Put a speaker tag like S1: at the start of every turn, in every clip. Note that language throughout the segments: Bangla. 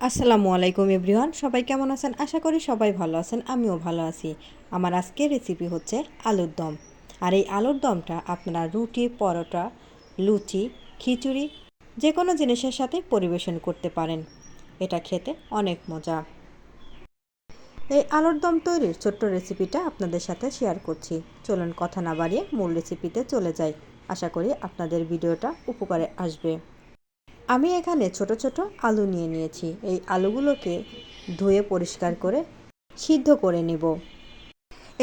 S1: আসসালামু আলাইকুম এভরিওয়ান, সবাই কেমন আছেন? আশা করি সবাই ভালো আছেন, আমিও ভালো আছি। আমার আজকের রেসিপি হচ্ছে আলুর দম। আর এই আলুর দমটা আপনারা রুটি, পরোটা, লুচি, খিচুড়ি যে কোনো জিনিসের সাথে পরিবেশন করতে পারেন। এটা খেতে অনেক মজা। এই আলুর দম তৈরির ছোট্ট রেসিপিটা আপনাদের সাথে শেয়ার করছি। চলুন কথা না বাড়িয়ে মূল রেসিপিতে চলে যাই। আশা করি আপনাদের ভিডিওটা উপকারে আসবে। আমি এখানে ছোট ছোট আলু নিয়ে নিয়েছি। এই আলুগুলোকে ধুয়ে পরিষ্কার করে সিদ্ধ করে নেব।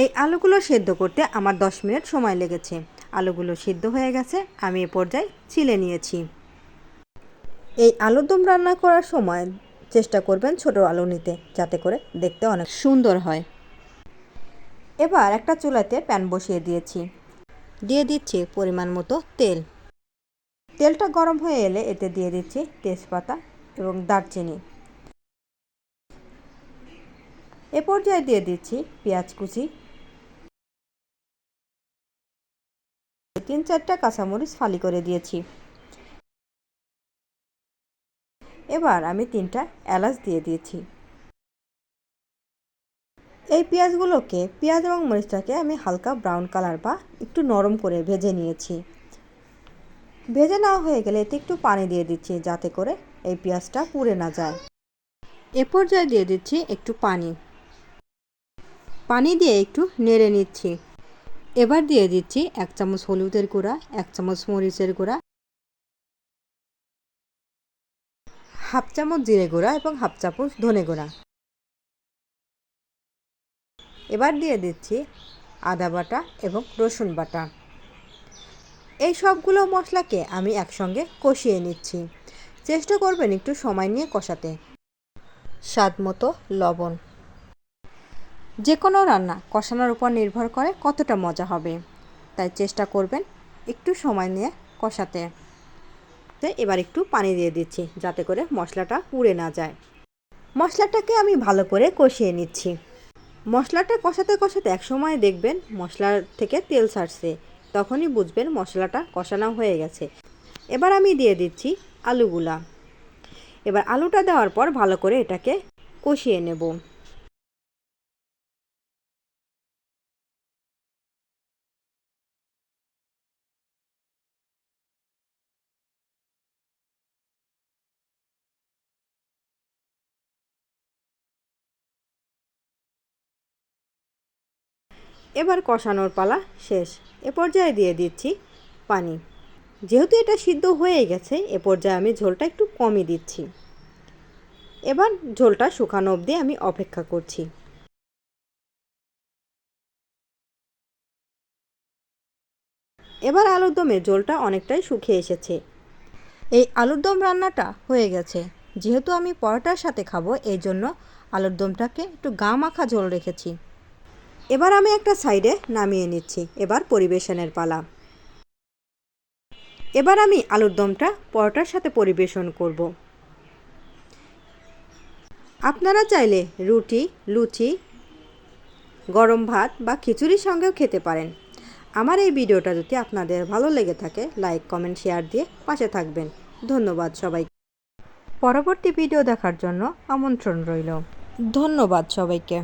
S1: এই আলুগুলো সেদ্ধ করতে আমার দশ মিনিট সময় লেগেছে। আলুগুলো সিদ্ধ হয়ে গেছে, আমি এ পর্যায়ে চিলে নিয়েছি। এই আলুর দম রান্না করার সময় চেষ্টা করবেন ছোট আলু নিতে, যাতে করে দেখতে অনেক সুন্দর হয়। এবার একটা চুলাতে প্যান বসিয়ে দিয়েছি। দিয়ে দিচ্ছি পরিমাণ মতো তেল। তেলটা গরম হয়ে এলে এতে দিয়ে দিচ্ছি তেজপাতা এবং দারচিনি। এ পর্যায়ে দিয়ে দিচ্ছি পেঁয়াজ কুচি। তিন চারটা কাঁচামরিচ ফালি করে দিয়েছি। এবার আমি তিনটা এলাচ দিয়ে দিয়েছি। এই পেঁয়াজগুলোকে, পেঁয়াজ এবং মরিচটাকে আমি হালকা ব্রাউন কালার বা একটু নরম করে ভেজে নিয়েছি। ভেজে নেওয়া হয়ে গেলে এতে একটু পানি দিয়ে দিচ্ছি যাতে করে এই পেঁয়াজটা পুড়ে না যায়। এ পর্যায়ে দিয়ে দিচ্ছি একটু পানি। পানি দিয়ে একটু নেড়ে নিচ্ছি। এবার দিয়ে দিচ্ছি এক চামচ হলুদের গুঁড়া, এক চামচ মরিচের গুঁড়া, হাফ চামচ জিরে গুঁড়া এবং হাফ চামচ ধনে গুঁড়া। এবার দিয়ে দিচ্ছি আদা বাটা এবং রসুন বাটা। এই সবগুলো মশলাকে আমি একসঙ্গে কষিয়ে নিচ্ছি। চেষ্টা করবেন একটু সময় নিয়ে কষাতে। স্বাদ মতো লবণ। যে কোনো রান্না কষানোর উপর নির্ভর করে কতটা মজা হবে। তাই চেষ্টা করবেন একটু সময় নিয়ে কষাতে। এবার একটু পানি দিয়ে দিচ্ছি যাতে করে মশলাটা পুড়ে না যায়। মশলাটাকে আমি ভালো করে কষিয়ে নিচ্ছি। মশলাটা কষাতে কষাতে এক সময় দেখবেন মশলার থেকে তেল ছাড়ছে। তখনই বুঝবেন মশলাটা কষানো হয়ে গেছে। এবার আমি দিয়ে দিচ্ছি আলুগুলা। এবার আলুটা দেওয়ার পর ভালো করে এটাকে কষিয়ে নেব। এবার কষানোর পালা শেষ। এ পর্যায়ে দিয়ে দিচ্ছি পানি। যেহেতু এটা সিদ্ধ হয়ে গেছে, এ পর্যায়ে আমি ঝোলটা একটু কমই দিচ্ছি। এবার ঝোলটা শুকানো অবধি আমি অপেক্ষা করছি। এবার আলুর দমে ঝোলটা অনেকটাই শুকিয়ে এসেছে। এই আলুর দম রান্নাটা হয়ে গেছে। যেহেতু আমি পরোটার সাথে খাব, এই জন্য আলুর দমটাকে একটু গা মাখা ঝোল রেখেছি। এবার আমি একটা সাইডে নামিয়ে নিচ্ছি। এবার পরিবেশনের পালা। এবার আমি আলুর দমটা পরোটার সাথে পরিবেশন করব। আপনারা চাইলে রুটি, লুচি, গরম ভাত বা খিচুড়ির সঙ্গেও খেতে পারেন। আমার এই ভিডিওটা যদি আপনাদের ভালো লেগে থাকে, লাইক, কমেন্ট, শেয়ার দিয়ে পাশে থাকবেন। ধন্যবাদ সবাইকে পরবর্তী ভিডিও দেখার জন্য আমন্ত্রণ রইল। ধন্যবাদ সবাইকে।